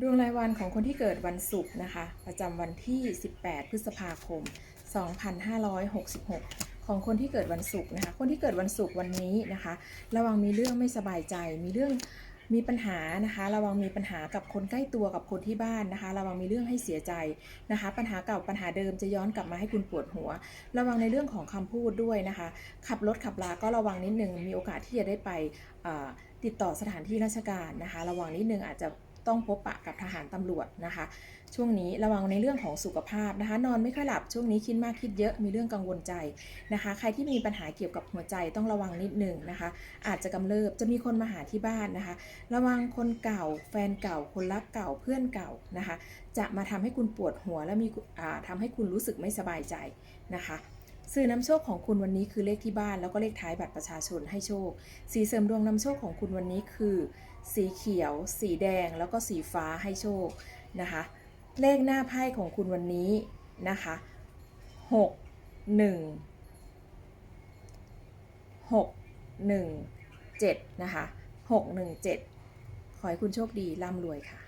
ดวงรายวันของคนที่เกิดวันศุกร์นะคะ ประจำวันที่ 18 พฤษภาคม 2566 ของคนที่เกิดวันศุกร์นะคะ คนที่เกิดวันศุกร์วันนี้นะคะ ระวังมีเรื่องไม่สบายใจ มีเรื่องมีปัญหานะคะ ระวังมีปัญหากับคนใกล้ตัวกับคนที่บ้านนะคะ ระวังมีเรื่องให้เสียใจนะคะ ปัญหาเก่าปัญหาเดิมจะย้อนกลับมาให้คุณปวดหัว ระวังในเรื่องของคำพูดด้วยนะคะ ขับรถขับลาก็ระวังนิดนึงมีโอกาสที่จะได้ไปติดต่อสถานที่ราชการนะคะ ระวังนิดนึงอาจจะ ต้องพบปะกับทหารตำรวจนะคะ ช่วงนี้ระวังในเรื่องของสุขภาพนะคะ นอนไม่ค่อยหลับช่วงนี้คิดมากคิดเยอะมีเรื่องกังวลใจนะคะ ใครที่มีปัญหาเกี่ยวกับหัวใจต้องระวังนิดหนึ่งนะคะ อาจจะกำเริบจะมีคนมาหาที่บ้านนะคะ ระวังคนเก่า แฟนเก่า คนรักเก่าเพื่อนเก่านะคะ จะมาทำให้คุณปวดหัวและมีอ่าทำให้คุณรู้สึกไม่สบายใจนะคะ สื่อนำโชคของคุณวันนี้คือเลขที่บ้านแล้วก็เลขท้ายบัตรประชาชนให้โชค สีเสริมดวงนำโชคของคุณวันนี้คือ สีเขียว สีแดง แล้วก็สีฟ้าให้โชคนะคะ เลขหน้าไพ่ของคุณวันนี้นะคะหกหนึ่งหกหนึ่งเจ็ดนะคะหกหนึ่งเจ็ดขอให้คุณโชคดีร่ำรวยค่ะ